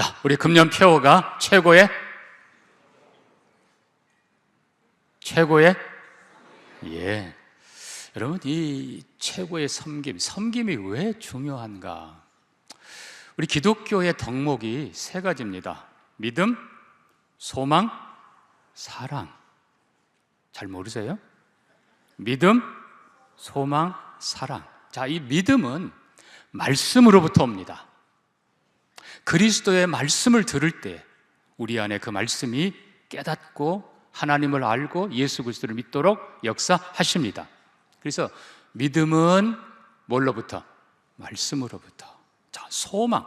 자, 우리 금년 표어가 최고의 최고의 예. 여러분 이 최고의 섬김, 섬김이 왜 중요한가? 우리 기독교의 덕목이 세 가지입니다. 믿음, 소망, 사랑. 잘 모르세요? 믿음, 소망, 사랑. 자, 이 믿음은 말씀으로부터 옵니다. 그리스도의 말씀을 들을 때 우리 안에 그 말씀이 깨닫고 하나님을 알고 예수 그리스도를 믿도록 역사하십니다. 그래서 믿음은 뭘로부터? 말씀으로부터. 자, 소망.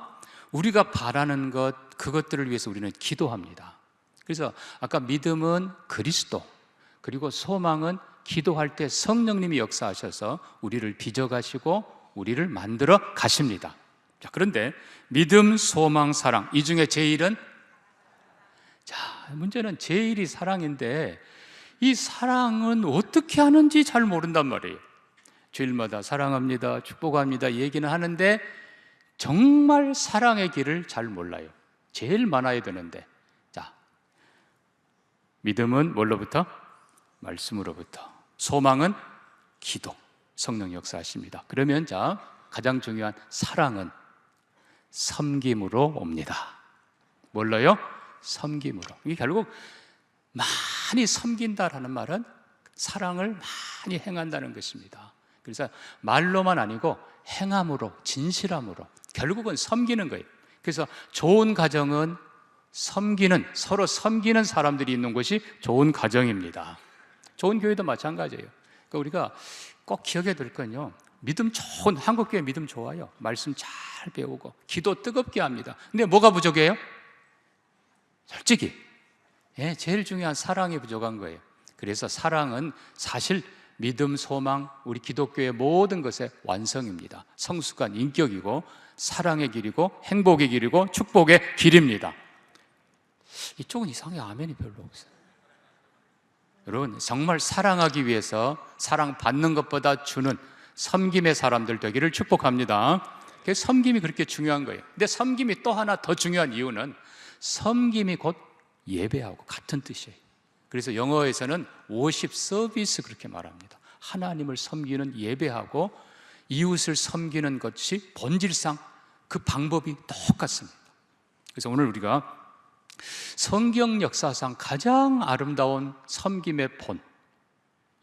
우리가 바라는 것, 그것들을 위해서 우리는 기도합니다. 그래서 아까 믿음은 그리스도, 그리고 소망은 기도할 때 성령님이 역사하셔서 우리를 빚어가시고 우리를 만들어 가십니다. 자, 그런데 믿음, 소망, 사랑 이 중에 제일은 자, 문제는 제일이 사랑인데 이 사랑은 어떻게 하는지 잘 모른단 말이에요. 주일마다 사랑합니다, 축복합니다 얘기는 하는데 정말 사랑의 길을 잘 몰라요. 제일 많아야 되는데. 자, 믿음은 뭘로부터? 말씀으로부터. 소망은 기도. 성령 역사하십니다. 그러면 자, 가장 중요한 사랑은 섬김으로 옵니다. 뭘로요? 섬김으로. 이게 결국 많이 섬긴다라는 말은 사랑을 많이 행한다는 것입니다. 그래서 말로만 아니고 행함으로, 진실함으로 결국은 섬기는 거예요. 그래서 좋은 가정은 섬기는 서로 섬기는 사람들이 있는 곳이 좋은 가정입니다. 좋은 교회도 마찬가지예요. 그러니까 우리가 꼭 기억해 둘 건요. 믿음 좋은 한국 교회 믿음 좋아요. 말씀 잘 배우고 기도 뜨겁게 합니다. 근데 뭐가 부족해요? 솔직히 예, 제일 중요한 사랑이 부족한 거예요. 그래서 사랑은 사실 믿음, 소망, 우리 기독교의 모든 것의 완성입니다. 성숙한 인격이고 사랑의 길이고 행복의 길이고 축복의 길입니다. 이쪽은 이상하게 아멘이 별로 없어요. 여러분, 정말 사랑하기 위해서 사랑 받는 것보다 주는 섬김의 사람들 되기를 축복합니다. 그 섬김이 그렇게 중요한 거예요. 근데 섬김이 또 하나 더 중요한 이유는 섬김이 곧 예배하고 같은 뜻이에요. 그래서 영어에서는 worship service 그렇게 말합니다. 하나님을 섬기는 예배하고 이웃을 섬기는 것이 본질상 그 방법이 똑같습니다. 그래서 오늘 우리가 성경 역사상 가장 아름다운 섬김의 본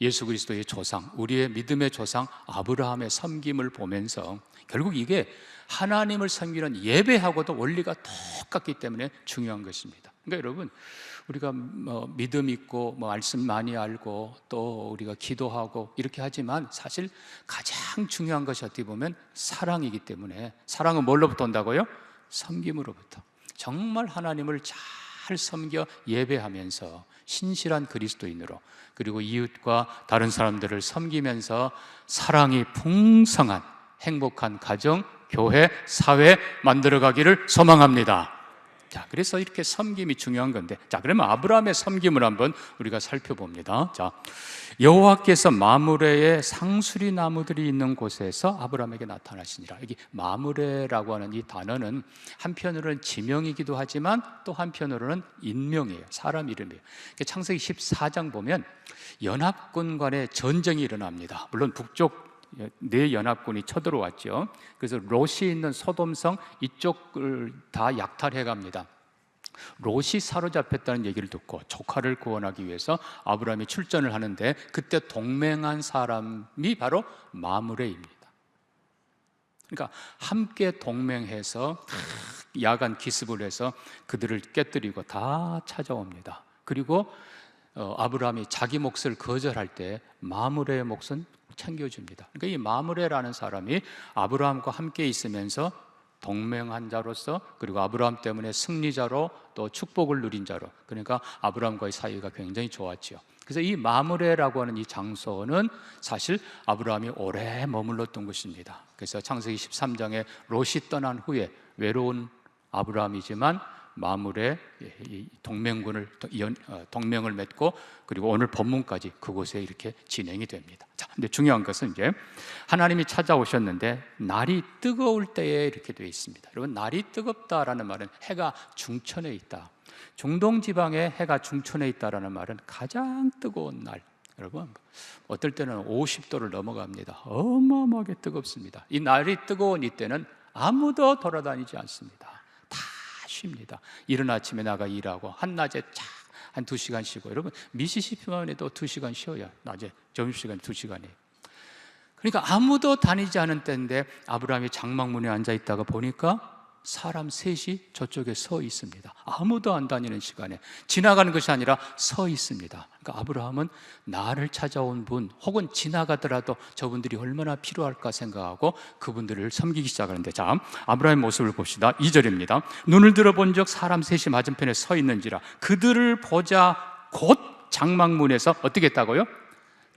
예수 그리스도의 조상, 우리의 믿음의 조상 아브라함의 섬김을 보면서 결국 이게 하나님을 섬기는 예배하고도 원리가 똑같기 때문에 중요한 것입니다. 그러니까 여러분 우리가 뭐 믿음 있고 뭐 말씀 많이 알고 또 우리가 기도하고 이렇게 하지만 사실 가장 중요한 것이 어떻게 보면 사랑이기 때문에 사랑은 뭘로부터 온다고요? 섬김으로부터. 정말 하나님을 잘 섬겨 예배하면서 신실한 그리스도인으로 그리고 이웃과 다른 사람들을 섬기면서 사랑이 풍성한 행복한 가정, 교회, 사회 만들어 가기를 소망합니다. 자, 그래서 이렇게 섬김이 중요한 건데, 자, 그러면 아브라함의 섬김을 한번 우리가 살펴봅니다. 자, 여호와께서 마므레의 상수리 나무들이 있는 곳에서 아브라함에게 나타나시니라. 여기 마므레라고 하는 이 단어는 한편으로는 지명이기도 하지만 또 한편으로는 인명이에요. 사람 이름이에요. 창세기 14장 보면 연합군 간의 전쟁이 일어납니다. 물론 북쪽 네 연합군이 쳐들어왔죠. 그래서 롯이 있는 소돔성 이쪽을 다 약탈해 갑니다. 롯이 사로잡혔다는 얘기를 듣고 조카를 구원하기 위해서 아브라함이 출전을 하는데 그때 동맹한 사람이 바로 마므레입니다. 그러니까 함께 동맹해서 야간 기습을 해서 그들을 깨뜨리고 다 찾아옵니다. 그리고 어, 아브라함이 자기 몫을 거절할 때 마므레의 몫은 챙겨줍니다. 그러니까 이 마므레라는 사람이 아브라함과 함께 있으면서 동맹한 자로서 그리고 아브라함 때문에 승리자로 또 축복을 누린 자로 그러니까 아브라함과의 사이가 굉장히 좋았지요. 그래서 이 마므레라고 하는 이 장소는 사실 아브라함이 오래 머물렀던 곳입니다. 그래서 창세기 13장에 롯이 떠난 후에 외로운 아브라함이지만 마물에 이 동맹군을 연- 어, 동맹을 맺고 그리고 오늘 본문까지 그곳에 이렇게 진행이 됩니다. 자, 근데 중요한 것은 이제 하나님이 찾아오셨는데 날이 뜨거울 때에 이렇게 되어 있습니다. 여러분 날이 뜨겁다라는 말은 해가 중천에 있다. 중동 지방에 해가 중천에 있다라는 말은 가장 뜨거운 날. 여러분 어떨 때는 50도를 넘어갑니다. 어마어마하게 뜨겁습니다. 이 날이 뜨거운 이때는 아무도 돌아다니지 않습니다. 다 쉽니다. 이른 아침에 나가 일하고 한낮에 쫙한 두 시간 쉬고 여러분 미시시피만 해도 두 시간 쉬어요. 낮에 점심시간 두 시간이. 그러니까 아무도 다니지 않은 때인데 아브라함이 장막문에 앉아 있다가 보니까 사람 셋이 저쪽에 서 있습니다. 아무도 안 다니는 시간에 지나가는 것이 아니라 서 있습니다. 그러니까 아브라함은 나를 찾아온 분 혹은 지나가더라도 저분들이 얼마나 필요할까 생각하고 그분들을 섬기기 시작하는데 자, 아브라함의 모습을 봅시다. 2절입니다. 눈을 들어본 적 사람 셋이 맞은편에 서 있는지라 그들을 보자 곧 장막문에서 어떻게 했다고요?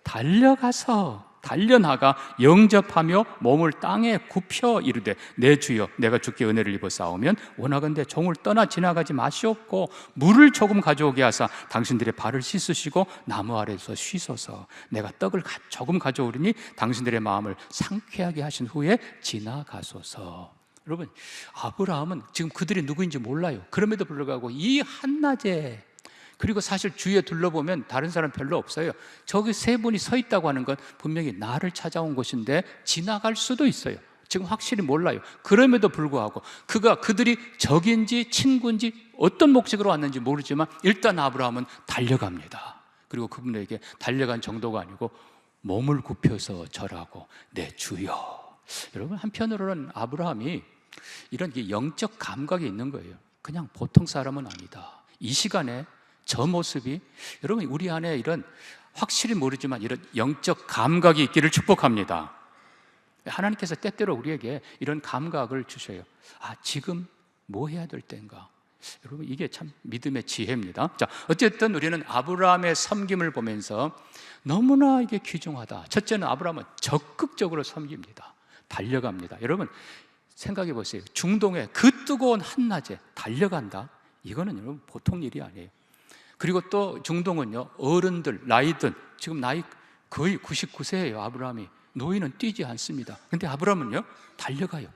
달려가서 달려나가 영접하며 몸을 땅에 굽혀 이르되 내 주여 내가 주께 은혜를 입어 싸우면 원하건대 종을 떠나 지나가지 마시옵고 물을 조금 가져오게 하사 당신들의 발을 씻으시고 나무 아래서 쉬소서 내가 떡을 가- 조금 가져오리니 당신들의 마음을 상쾌하게 하신 후에 지나가소서. 여러분 아브라함은 지금 그들이 누구인지 몰라요. 그럼에도 불구하고 이 한낮에 그리고 사실 주위에 둘러보면 다른 사람 별로 없어요. 저기 세 분이 서 있다고 하는 건 분명히 나를 찾아온 곳인데 지나갈 수도 있어요. 지금 확실히 몰라요. 그럼에도 불구하고 그가 그들이 적인지 친구인지 어떤 목적으로 왔는지 모르지만 일단 아브라함은 달려갑니다. 그리고 그분에게 달려간 정도가 아니고 몸을 굽혀서 절하고 내 주여. 여러분 한편으로는 아브라함이 이런 게 영적 감각이 있는 거예요. 그냥 보통 사람은 아니다. 이 시간에 저 모습이 여러분 우리 안에 이런 확실히 모르지만 이런 영적 감각이 있기를 축복합니다. 하나님께서 때때로 우리에게 이런 감각을 주셔요. 아, 지금 뭐 해야 될 때인가? 여러분 이게 참 믿음의 지혜입니다. 자, 어쨌든 우리는 아브라함의 섬김을 보면서 너무나 이게 귀중하다. 첫째는 아브라함은 적극적으로 섬깁니다. 달려갑니다. 여러분 생각해 보세요. 중동의 그 뜨거운 한낮에 달려간다. 이거는 여러분 보통 일이 아니에요. 그리고 또 중동은요 어른들 나이든 지금 나이 거의 99세예요 아브라함이 노인은 뛰지 않습니다. 근데 아브라함은요 달려가요.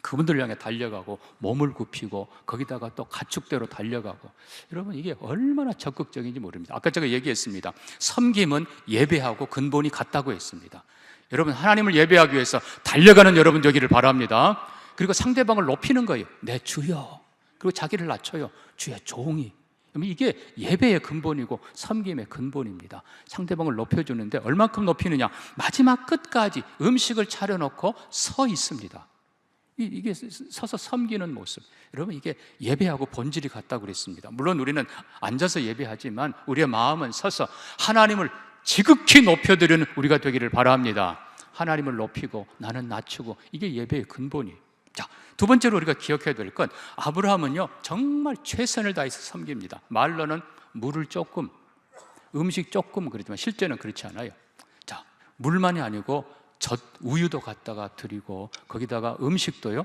그분들 향해 달려가고 몸을 굽히고 거기다가 또 가축대로 달려가고 여러분 이게 얼마나 적극적인지 모릅니다. 아까 제가 얘기했습니다. 섬김은 예배하고 근본이 같다고 했습니다. 여러분 하나님을 예배하기 위해서 달려가는 여러분 되기를 바랍니다. 그리고 상대방을 높이는 거예요. 내 주여. 그리고 자기를 낮춰요. 주의 종이. 이게 예배의 근본이고 섬김의 근본입니다. 상대방을 높여주는데 얼만큼 높이느냐? 마지막 끝까지 음식을 차려놓고 서 있습니다. 이- 이게 서서 섬기는 모습. 여러분 이게 예배하고 본질이 같다고 그랬습니다. 물론 우리는 앉아서 예배하지만 우리의 마음은 서서 하나님을 지극히 높여드리는 우리가 되기를 바랍니다. 하나님을 높이고 나는 낮추고 이게 예배의 근본이. 자, 두 번째로 우리가 기억해야 될 건 아브라함은요 정말 최선을 다해서 섬깁니다. 말로는 물을 조금, 음식 조금 그러지만 실제는 그렇지 않아요. 자, 물만이 아니고 젖 우유도 갖다가 드리고 거기다가 음식도요.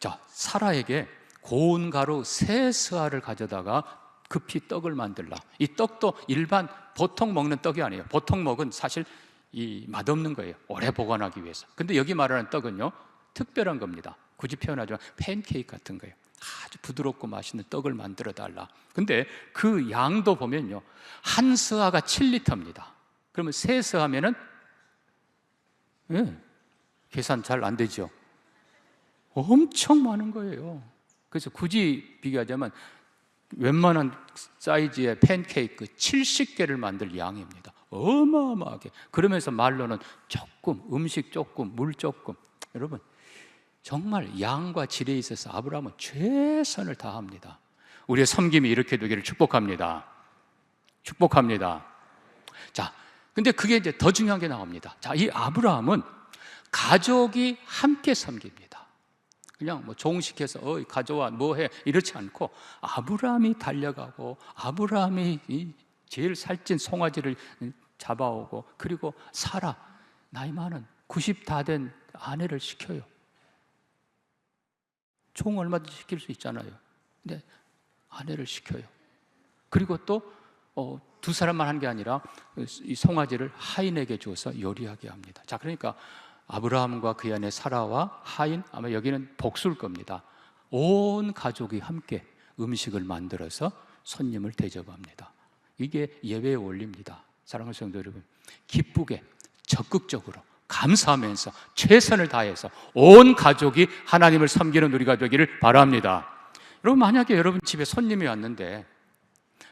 자, 사라에게 고운 가루 세 스아를 가져다가 급히 떡을 만들라. 이 떡도 일반 보통 먹는 떡이 아니에요. 보통 먹은 사실 이 맛없는 거예요. 오래 보관하기 위해서. 근데 여기 말하는 떡은요. 특별한 겁니다. 굳이 표현하자면 팬케이크 같은 거예요. 아주 부드럽고 맛있는 떡을 만들어 달라. 근데 그 양도 보면요. 한 스아가 7리터입니다. 그러면 세 스아면은 예, 계산 잘 안 되죠. 엄청 많은 거예요. 그래서 굳이 비교하자면 웬만한 사이즈의 팬케이크 70개를 만들 양입니다. 어마어마하게. 그러면서 말로는 조금, 음식 조금, 물 조금. 여러분, 정말 양과 질에 있어서 아브라함은 최선을 다합니다. 우리의 섬김이 이렇게 되기를 축복합니다. 축복합니다. 자, 근데 그게 이제 더 중요한 게 나옵니다. 자, 이 아브라함은 가족이 함께 섬깁니다. 그냥 뭐 종식해서 어 가져와 뭐해 이렇지 않고 아브라함이 달려가고 아브라함이 이 제일 살찐 송아지를 잡아오고 그리고 사라 나이 많은 90 다 된 아내를 시켜요. 종 얼마든지 시킬 수 있잖아요. 근데 아내를 시켜요. 그리고 또 어, 두 사람만 한 게 아니라 이 송아지를 하인에게 주어서 요리하게 합니다. 자, 그러니까 아브라함과 그의 아내 사라와 하인 아마 여기는 복수일 겁니다. 온 가족이 함께 음식을 만들어서 손님을 대접합니다. 이게 예배의 원리입니다. 사랑하는 성도 여러분, 기쁘게 적극적으로 감사하면서 최선을 다해서 온 가족이 하나님을 섬기는 우리가 되기를 바랍니다. 여러분 만약에 여러분 집에 손님이 왔는데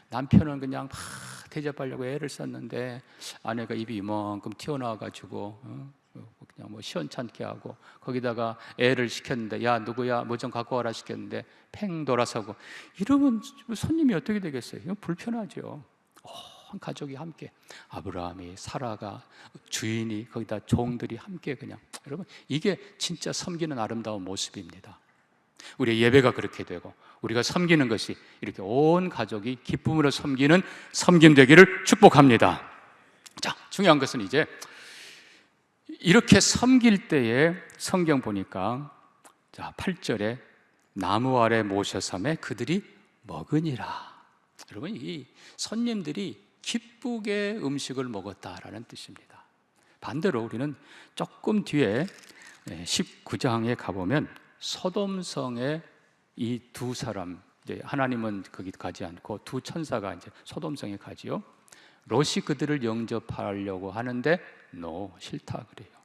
남편은 그냥 막 대접하려고 애를 썼는데 아내가 입이 이만큼 튀어나와 가지고 어? 그냥 뭐 시원찮게 하고 거기다가 애를 시켰는데 야 누구야 뭐 좀 갖고 와라 시켰는데 팽 돌아서고 이러면 손님이 어떻게 되겠어요? 불편하죠. 온 가족이 함께 아브라함이 사라가 주인이 거기다 종들이 함께 그냥 여러분 이게 진짜 섬기는 아름다운 모습입니다. 우리의 예배가 그렇게 되고 우리가 섬기는 것이 이렇게 온 가족이 기쁨으로 섬기는 섬김 되기를 축복합니다. 자, 중요한 것은 이제 이렇게 섬길 때에 성경 보니까 자, 8절에 나무 아래 모셔 섬에 그들이 먹으니라. 여러분 이 손님들이 기쁘게 음식을 먹었다라는 뜻입니다. 반대로 우리는 조금 뒤에 19장에 가보면 소돔성에 이두 사람 하나님은 거기 가지 않고 두 천사가 이제 소돔성에 가지요. 롯이 그들을 영접하려고 하는데 노 싫다 그래요.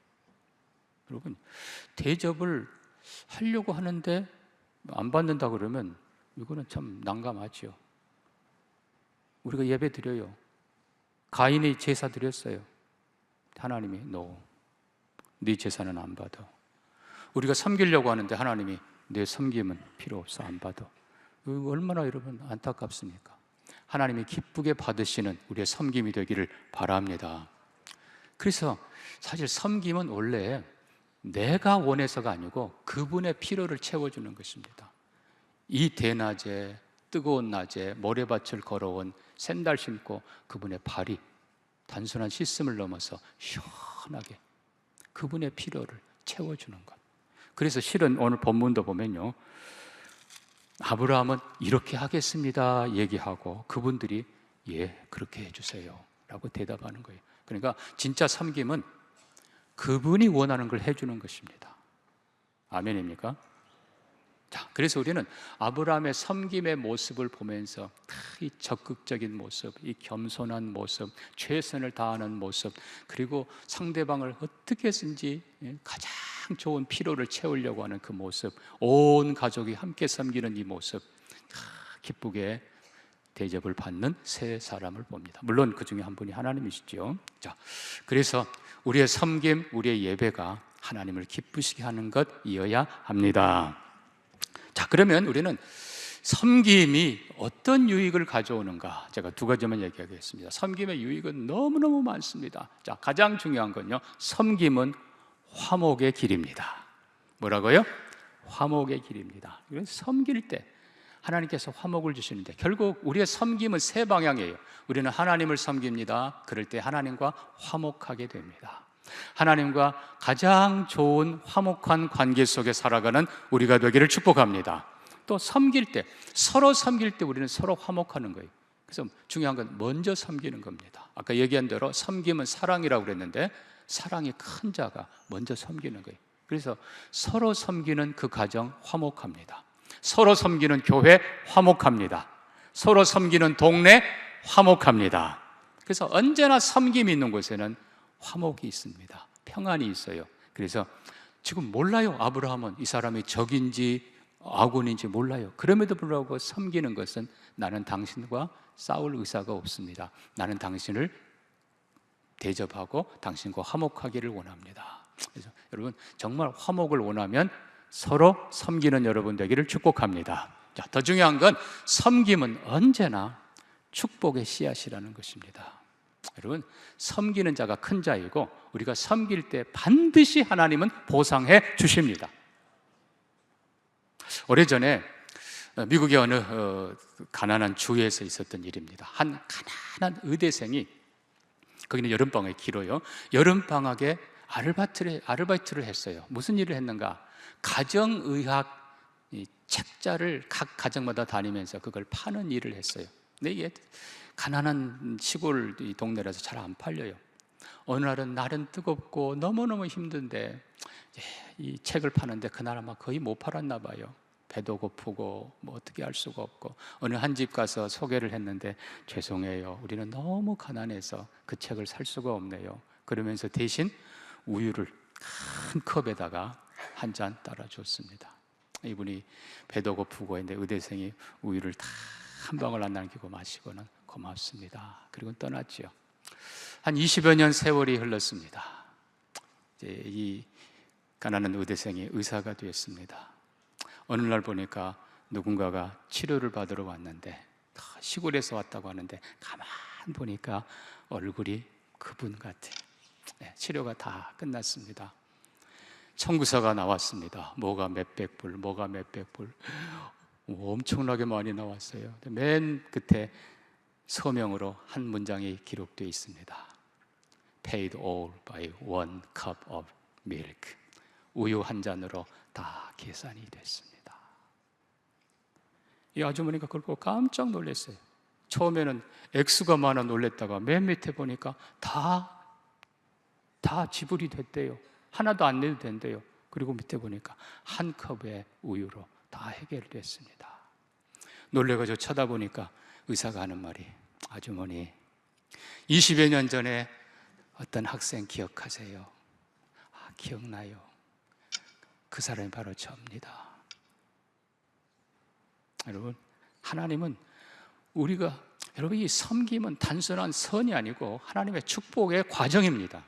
여러분 대접을 하려고 하는데 안 받는다 그러면 이거는 참 난감하죠. 우리가 예배 드려요. 가인이 제사 드렸어요. 하나님이 노. 네 제사는 안 받아. 우리가 섬기려고 하는데 하나님이 내 섬김은 필요 없어 안 받아. 얼마나 여러분 안타깝습니까? 하나님이 기쁘게 받으시는 우리의 섬김이 되기를 바랍니다. 그래서 사실 섬김은 원래 내가 원해서가 아니고 그분의 필요를 채워주는 것입니다. 이 대낮에 뜨거운 낮에 모래밭을 걸어온 샌달 신고 그분의 발이 단순한 씻음을 넘어서 시원하게 그분의 필요를 채워주는 것. 그래서 실은 오늘 본문도 보면요. 아브라함은 이렇게 하겠습니다. 얘기하고 그분들이 예, 그렇게 해주세요. 라고 대답하는 거예요. 그러니까 진짜 섬김은 그분이 원하는 걸 해주는 것입니다. 아멘입니까? 자, 그래서 우리는 아브라함의 섬김의 모습을 보면서 이 적극적인 모습, 이 겸손한 모습, 최선을 다하는 모습, 그리고 상대방을 어떻게 해서든지 가장 좋은 피로를 채우려고 하는 그 모습, 온 가족이 함께 섬기는 이 모습, 기쁘게 대접을 받는 세 사람을 봅니다. 물론 그 중에 한 분이 하나님이시죠. 자, 그래서 우리의 섬김, 우리의 예배가 하나님을 기쁘시게 하는 것이어야 합니다. 자, 그러면 우리는 섬김이 어떤 유익을 가져오는가? 제가 두 가지만 얘기하겠습니다. 섬김의 유익은 너무너무 많습니다. 자, 가장 중요한 건요. 섬김은 화목의 길입니다. 뭐라고요? 화목의 길입니다. 이건 섬길 때 하나님께서 화목을 주시는데 결국 우리의 섬김은 세 방향이에요. 우리는 하나님을 섬깁니다. 그럴 때 하나님과 화목하게 됩니다. 하나님과 가장 좋은 화목한 관계 속에 살아가는 우리가 되기를 축복합니다. 또 섬길 때 서로 섬길 때 우리는 서로 화목하는 거예요. 그래서 중요한 건 먼저 섬기는 겁니다. 아까 얘기한 대로 섬김은 사랑이라고 그랬는데 사랑이 큰 자가 먼저 섬기는 거예요. 그래서 서로 섬기는 그 가정 화목합니다. 서로 섬기는 교회 화목합니다. 서로 섬기는 동네 화목합니다. 그래서 언제나 섬김이 있는 곳에는 화목이 있습니다. 평안이 있어요. 그래서 지금 몰라요. 아브라함은 이 사람이 적인지 아군인지 몰라요. 그럼에도 불구하고 섬기는 것은 나는 당신과 싸울 의사가 없습니다. 나는 당신을 대접하고 당신과 화목하기를 원합니다. 그래서 여러분 정말 화목을 원하면 서로 섬기는 여러분 되기를 축복합니다. 자, 더 중요한 건 섬김은 언제나 축복의 씨앗이라는 것입니다. 여러분, 섬기는 자가 큰 자이고 우리가 섬길 때 반드시 하나님은 보상해 주십니다. 오래전에 미국의 어느 어, 가난한 주에서 있었던 일입니다. 한 가난한 의대생이 거기는 여름방학이 길어요. 여름방학에 아르바이트를, 아르바이트를 했어요. 무슨 일을 했는가? 가정의학 책자를 각 가정마다 다니면서 그걸 파는 일을 했어요. 근데 이게 가난한 시골 이 동네라서 잘 안 팔려요. 어느 날은 날은 뜨겁고 너무너무 힘든데 예, 이 책을 파는데 그날 아마 거의 못 팔았나 봐요. 배도 고프고 뭐 어떻게 할 수가 없고 어느 한 집 가서 소개를 했는데 죄송해요. 우리는 너무 가난해서 그 책을 살 수가 없네요. 그러면서 대신 우유를 큰 컵에다가 한 잔 따라 줬습니다. 이분이 배도 고프고 했는데 의대생이 우유를 다 한 방울 안 남기고 마시고는 고맙습니다. 그리고 떠났지요. 한 20여 년 세월이 흘렀습니다. 이제 이 가난한 의대생이 의사가 되었습니다. 어느 날 보니까 누군가가 치료를 받으러 왔는데 시골에서 왔다고 하는데 가만 보니까 얼굴이 그분 같아. 네, 치료가 다 끝났습니다. 청구서가 나왔습니다. 뭐가 몇백 불, 뭐가 몇백 불. 엄청나게 많이 나왔어요. 맨 끝에 서명으로 한 문장이 기록되어 있습니다. Paid all by one cup of milk. 우유 한 잔으로 다 계산이 됐습니다. 이 아주머니가 그걸 보고 깜짝 놀랐어요. 처음에는 액수가 많아 놀랬다가 맨 밑에 보니까 다, 다 지불이 됐대요. 하나도 안 내도 된대요. 그리고 밑에 보니까 한 컵의 우유로 다 해결됐습니다. 놀래가지고 쳐다보니까 의사가 하는 말이 아주머니 20여 년 전에 어떤 학생 기억하세요? 아, 기억나요. 그 사람이 바로 저입니다. 여러분, 하나님은 우리가 여러분 이 섬김은 단순한 선이 아니고 하나님의 축복의 과정입니다.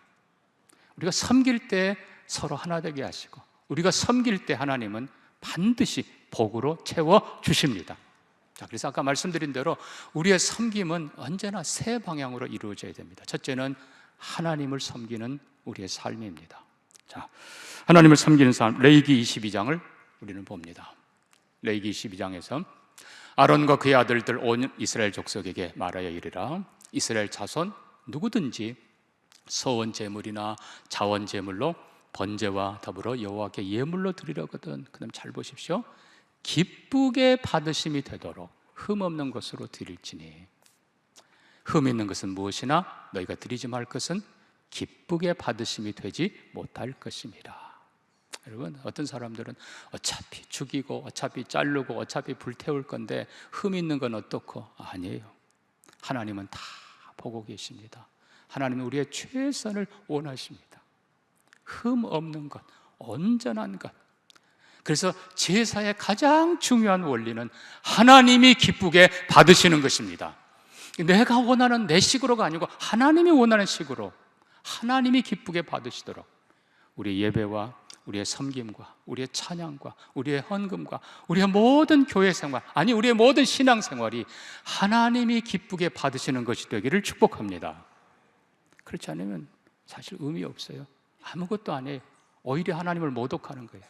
우리가 섬길 때 서로 하나 되게 하시고 우리가 섬길 때 하나님은 반드시 복으로 채워 주십니다. 자, 그래서 아까 말씀드린 대로 우리의 섬김은 언제나 세 방향으로 이루어져야 됩니다. 첫째는 하나님을 섬기는 우리의 삶입니다. 자, 하나님을 섬기는 삶, 레이기 22장을 우리는 봅니다. 레이기 22장에서 아론과 그의 아들들 온 이스라엘 족속에게 말하여 이르라 이스라엘 자손 누구든지 서원 제물이나 자원 제물로 번제와 더불어 여호와께 예물로 드리려거든. 그럼 잘 보십시오. 기쁘게 받으심이 되도록 흠 없는 것으로 드릴지니 흠 있는 것은 무엇이나 너희가 드리지 말 것은 기쁘게 받으심이 되지 못할 것입니다. 여러분 어떤 사람들은 어차피 죽이고 어차피 자르고 어차피 불태울 건데 흠 있는 건 어떻고 아니에요. 하나님은 다 보고 계십니다. 하나님은 우리의 최선을 원하십니다. 흠 없는 것, 온전한 것. 그래서 제사의 가장 중요한 원리는 하나님이 기쁘게 받으시는 것입니다. 내가 원하는 내 식으로가 아니고 하나님이 원하는 식으로 하나님이 기쁘게 받으시도록 우리 예배와 우리의 섬김과 우리의 찬양과 우리의 헌금과 우리의 모든 교회 생활 아니 우리의 모든 신앙 생활이 하나님이 기쁘게 받으시는 것이 되기를 축복합니다. 그렇지 않으면 사실 의미 없어요. 아무것도 안 해요. 오히려 하나님을 모독하는 거예요.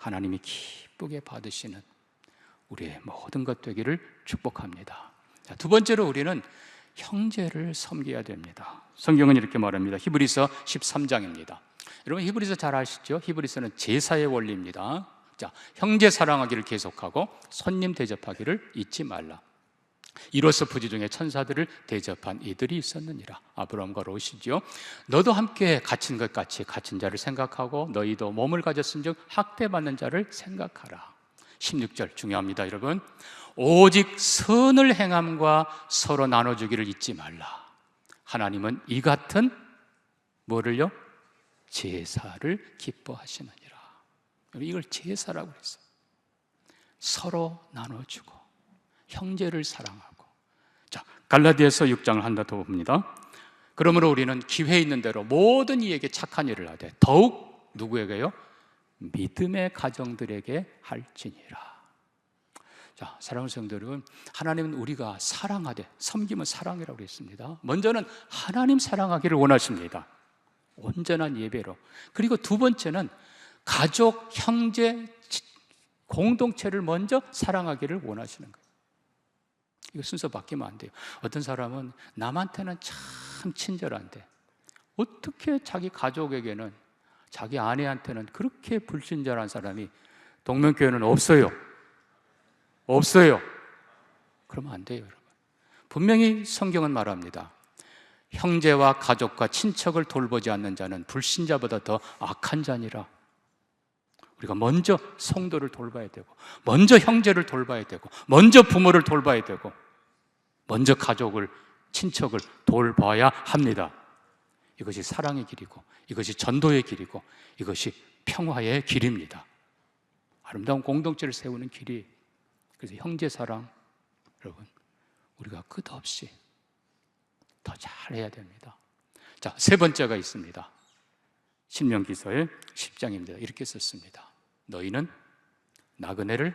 하나님이 기쁘게 받으시는 우리의 모든 것 되기를 축복합니다. 자, 두 번째로 우리는 형제를 섬겨야 됩니다. 성경은 이렇게 말합니다. 히브리서 13장입니다. 여러분 히브리서 잘 아시죠? 히브리서는 제사의 원리입니다. 자, 형제 사랑하기를 계속하고 손님 대접하기를 잊지 말라. 이로써 부지 중에 천사들을 대접한 이들이 있었느니라. 아브라함과 롯이죠. 너도 함께 갇힌 것 같이 갇힌 자를 생각하고 너희도 몸을 가졌은즉 학대받는 자를 생각하라. 16절 중요합니다, 여러분. 오직 선을 행함과 서로 나눠주기를 잊지 말라. 하나님은 이 같은 뭐를요? 제사를 기뻐하시느니라. 이걸 제사라고 그랬어요. 서로 나눠주고 형제를 사랑하고. 자, 갈라디아서 6장을 한다 더 봅니다. 그러므로 우리는 기회 있는 대로 모든 이에게 착한 일을 하되 더욱 누구에게요? 믿음의 가정들에게 할지니라. 자, 사랑하는 성도 여러분, 하나님은 우리가 사랑하되 섬김은 사랑이라고 했습니다. 먼저는 하나님 사랑하기를 원하십니다. 온전한 예배로. 그리고 두 번째는 가족, 형제, 공동체를 먼저 사랑하기를 원하시는 거예요. 이거 순서 바뀌면 안 돼요. 어떤 사람은 남한테는 참 친절한데 어떻게 자기 가족에게는 자기 아내한테는 그렇게 불친절한 사람이 동명교회는 없어요. 없어요. 그러면 안 돼요, 여러분. 분명히 성경은 말합니다. 형제와 가족과 친척을 돌보지 않는 자는 불신자보다 더 악한 자니라. 우리가 먼저 성도를 돌봐야 되고, 먼저 형제를 돌봐야 되고, 먼저 부모를 돌봐야 되고, 먼저 가족을, 친척을 돌봐야 합니다. 이것이 사랑의 길이고, 이것이 전도의 길이고, 이것이 평화의 길입니다. 아름다운 공동체를 세우는 길이, 그래서 형제 사랑, 여러분, 우리가 끝없이 더 잘해야 됩니다. 자, 세 번째가 있습니다. 신명기서의 10장입니다. 이렇게 썼습니다. 너희는 나그네를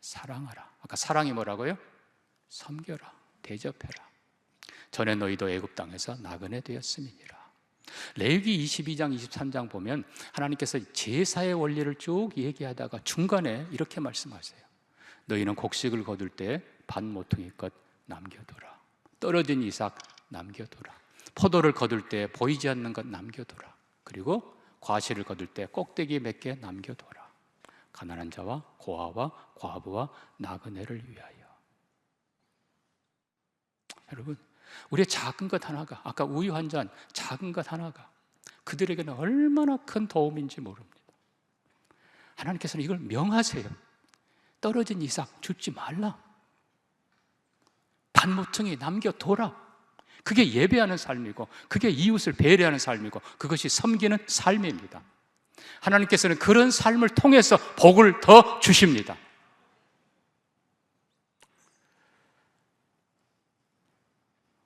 사랑하라. 아까 사랑이 뭐라고요? 섬겨라. 대접해라. 전에 너희도 애굽 땅에서 나그네 되었음이니라. 레위기 22장 23장 보면 하나님께서 제사의 원리를 쭉 얘기하다가 중간에 이렇게 말씀하세요. 너희는 곡식을 거둘 때 반 모퉁이 것 남겨둬라. 떨어진 이삭 남겨둬라. 포도를 거둘 때 보이지 않는 것 남겨둬라. 그리고 과실을 거둘 때 꼭대기 몇 개 남겨둬라. 가난한 자와 고아와 과부와 나그네를 위하여. 여러분, 우리의 작은 것 하나가 아까 우유 한 잔 작은 것 하나가 그들에게는 얼마나 큰 도움인지 모릅니다. 하나님께서는 이걸 명하세요. 떨어진 이삭 줍지 말라. 반모퉁이 남겨둬라. 그게 예배하는 삶이고, 그게 이웃을 배려하는 삶이고, 그것이 섬기는 삶입니다. 하나님께서는 그런 삶을 통해서 복을 더 주십니다.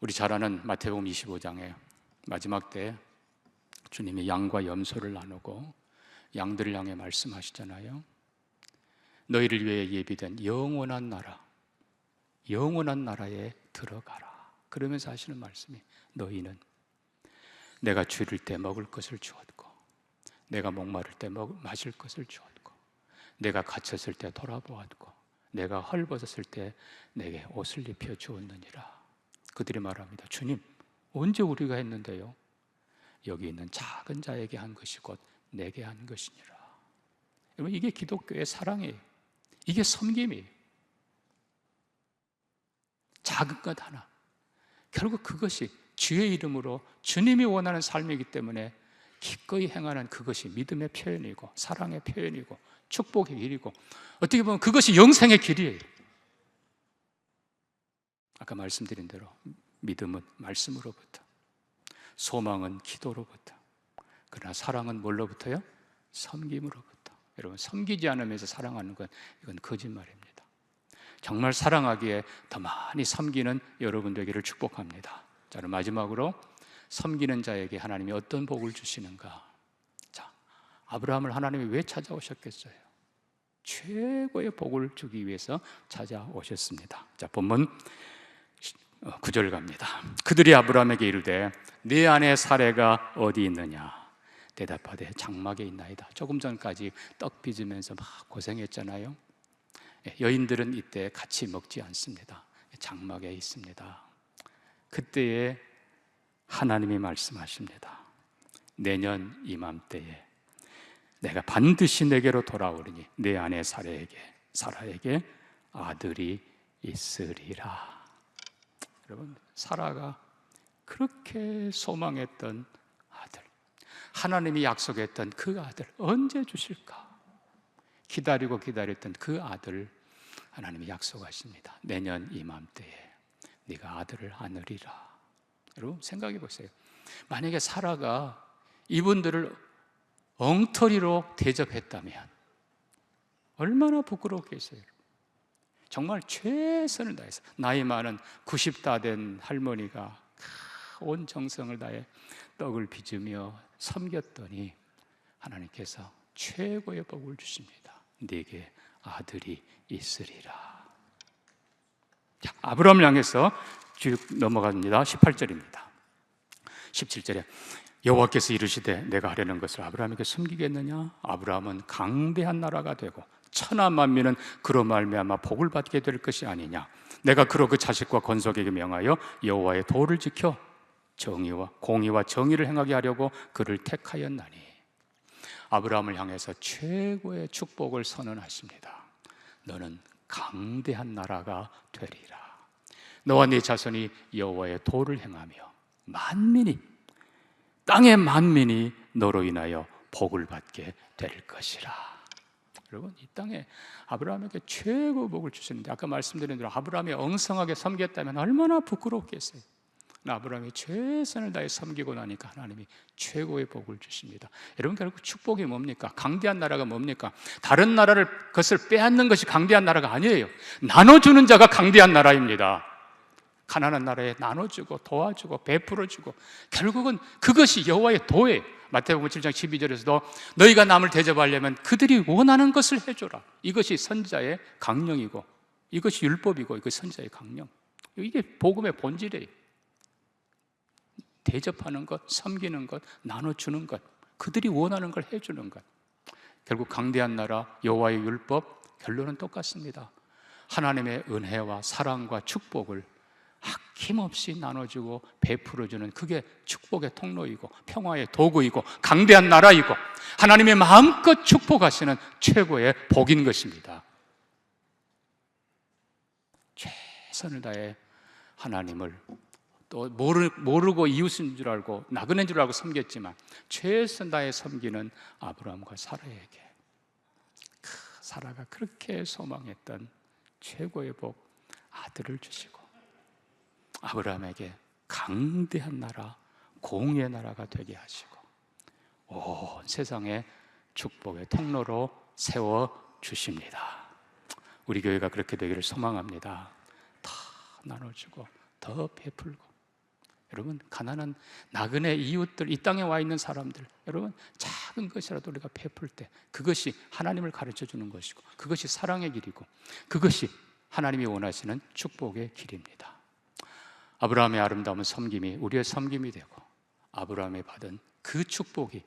우리 잘 아는 마태복음 25장에 마지막 때 주님이 양과 염소를 나누고 양들을 향해 말씀하시잖아요. 너희를 위해 예비된 영원한 나라, 영원한 나라에 들어가라. 그러면서 하시는 말씀이 너희는 내가 줄일 때 먹을 것을 주었고, 내가 목마를 때 먹, 마실 것을 주었고, 내가 갇혔을 때 돌아보았고, 내가 헐벗었을 때 내게 옷을 입혀 주었느니라. 그들이 말합니다. 주님, 언제 우리가 했는데요? 여기 있는 작은 자에게 한 것이 곧 내게 한 것이니라. 여러분, 이게 기독교의 사랑이에요. 이게 섬김이에요. 작은 것 하나. 결국 그것이 주의 이름으로 주님이 원하는 삶이기 때문에 기꺼이 행하는 그것이 믿음의 표현이고 사랑의 표현이고 축복의 길이고 어떻게 보면 그것이 영생의 길이에요. 아까 말씀드린 대로 믿음은 말씀으로부터 소망은 기도로부터 그러나 사랑은 뭘로부터요? 섬김으로부터 여러분 섬기지 않으면서 사랑하는 건 이건 거짓말입니다. 정말 사랑하기에 더 많이 섬기는 여러분 되기를 축복합니다. 자, 그럼 마지막으로 섬기는 자에게 하나님이 어떤 복을 주시는가? 자, 아브라함을 하나님이 왜 찾아오셨겠어요? 최고의 복을 주기 위해서 찾아오셨습니다. 자, 본문 9절 갑니다. 그들이 아브라함에게 이르되 네 안에 사례가 어디 있느냐? 대답하되 장막에 있나이다. 조금 전까지 떡 빚으면서 막 고생했잖아요. 예, 여인들은 이때 같이 먹지 않습니다. 장막에 있습니다. 그때에 하나님이 말씀하십니다. 내년 이맘때에 내가 반드시 내게로 돌아오리니 내 안에 사라에게 사라에게 아들이 있으리라. 여러분 사라가 그렇게 소망했던 아들, 하나님이 약속했던 그 아들 언제 주실까? 기다리고 기다렸던 그 아들 하나님이 약속하십니다. 내년 이맘때에 네가 아들을 안으리라. 여러분 생각해 보세요. 만약에 사라가 이분들을 엉터리로 대접했다면 얼마나 부끄럽겠어요. 정말 최선을 다해서 나이 많은 90다 된 할머니가 온 정성을 다해 떡을 빚으며 섬겼더니 하나님께서 최고의 복을 주십니다. 네게 아들이 있으리라. 자, 아브라함을 향해서 쭉 넘어갑니다. 18절입니다. 17절에 여호와께서 이르시되 내가 하려는 것을 아브라함에게 숨기겠느냐? 아브라함은 강대한 나라가 되고 천하 만민은 그로 말미암아 복을 받게 될 것이 아니냐? 내가 그로 그 자식과 건석에게 명하여 여호와의 도를 지켜 정의와 공의와 정의를 행하게 하려고 그를 택하였나니 아브라함을 향해서 최고의 축복을 선언하십니다. 너는 강대한 나라가 되리라. 너와 네 자손이 여호와의 도를 행하며 만민이 땅의 만민이 너로 인하여 복을 받게 될 것이라. 여러분 이 땅에 아브라함에게 최고 복을 주시는데 아까 말씀드린 대로 아브라함이 엉성하게 섬겼다면 얼마나 부끄럽겠어요. 아브라함이 최선을 다해 섬기고 나니까 하나님이 최고의 복을 주십니다. 여러분 결국 축복이 뭡니까? 강대한 나라가 뭡니까? 다른 나라를 것을 빼앗는 것이 강대한 나라가 아니에요. 나눠주는 자가 강대한 나라입니다. 가난한 나라에 나눠주고 도와주고 베풀어주고 결국은 그것이 여호와의 도예요. 마태복음 7장 12절에서도 너희가 남을 대접하려면 그들이 원하는 것을 해줘라. 이것이 선자의 강령이고 이것이 율법이고 이것이 선자의 강령. 이게 복음의 본질이에요. 대접하는 것, 섬기는 것, 나눠주는 것, 그들이 원하는 걸 해주는 것. 결국 강대한 나라 여호와의 율법 결론은 똑같습니다. 하나님의 은혜와 사랑과 축복을 아낌없이 나눠주고 베풀어주는 그게 축복의 통로이고 평화의 도구이고 강대한 나라이고 하나님의 마음껏 축복하시는 최고의 복인 것입니다. 최선을 다해 하나님을 또 모르, 모르고 이웃인 줄 알고 나그네인 줄 알고 섬겼지만 최선 다해 섬기는 아브라함과 사라에게 그 사라가 그렇게 소망했던 최고의 복 아들을 주시고 아브라함에게 강대한 나라 공의 나라가 되게 하시고 온 세상에 축복의 통로로 세워 주십니다. 우리 교회가 그렇게 되기를 소망합니다. 다 나눠주고 더 베풀고 여러분 가난한 나그네 이웃들 이 땅에 와 있는 사람들 여러분 작은 것이라도 우리가 베풀 때 그것이 하나님을 가르쳐 주는 것이고 그것이 사랑의 길이고 그것이 하나님이 원하시는 축복의 길입니다. 아브라함의 아름다운 섬김이 우리의 섬김이 되고 아브라함이 받은 그 축복이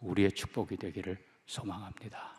우리의 축복이 되기를 소망합니다.